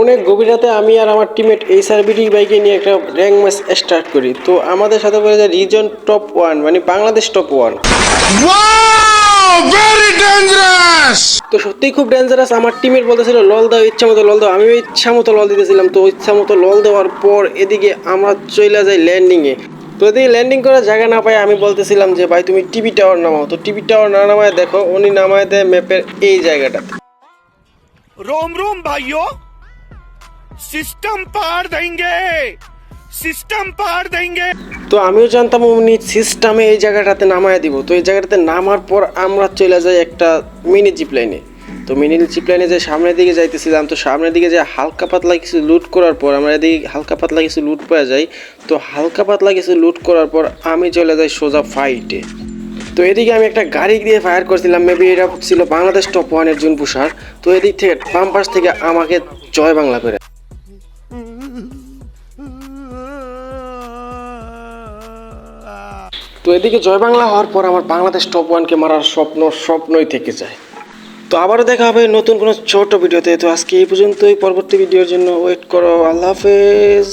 অনেক গভীর রাতে আমি আর আমার টিমমেট এই সার্ভিটি বাইকে নিয়ে একটা র্যাঙ্ক ম্যাচ স্টার্ট করি। তো আমাদের সাথে বলে যে রিজন টপ ওয়ান মানে বাংলাদেশ টপ ওয়ান তো সত্যি খুব ডেঞ্জারাস আমার টিমের বলতেছিল লল দাও ইচ্ছা মতো লল দাও। আমিও ইচ্ছা মতো লল দিতেছিলাম। তো ইচ্ছা মতো লল দেওয়ার পর এদিকে আমরা চলে যাই ল্যান্ডিংয়ে তো এদিকে ল্যান্ডিং করার জায়গা না পাই আমি বলতেছিলাম যে ভাই তুমি টিভি টাওয়ার নামাও। তো টিভি টাওয়ার না নামায় দেখো উনি নামায় দেয় ম্যাপের এই জায়গাটাতে। রোম রোম ভাইও সিস্টেম পার দেঙ্গে সিস্টেম পার দেঙ্গে তো আমিও জানতাম উনি সিস্টেমে এই জায়গাটাতে নামায় দিব। তো এই জায়গাটাতে নামার পর আমরা চলে যাই একটা মিনি জিপ লাইনে তো মিনি জিপ লাইনে যে সামনের দিকে যাইতেছিলাম, তো সামনের দিকে যে হালকা পাতলা কিছু লুট করার পর আমরা এদিকে হালকা পাতলা কিছু লুট পাওয়া যাই। তো হালকা পাতলা কিছু লুট করার পর আমি চলে যাই সোজা ফাইটে তো এদিকে আমি একটা গাড়ি দিয়ে ফায়ার করছিলাম। মেবি এটা ছিল বাংলাদেশ টপ ওয়ানের জুন পুষার তো এদিক থেকে পাম্পাস থেকে আমাকে জয় বাংলা করে। তো এদিকে জয় বাংলা হওয়ার পর আমার বাংলাদেশ টপ ওয়ানকে মারার স্বপ্ন স্বপ্নই থেকে যায়। তো আবারও দেখা হবে নতুন কোনো ছোট ভিডিওতে। তো আজকে এই পর্যন্তই। পরবর্তী ভিডিওর জন্য ওয়েট করো। আল্লাহ হাফেজ।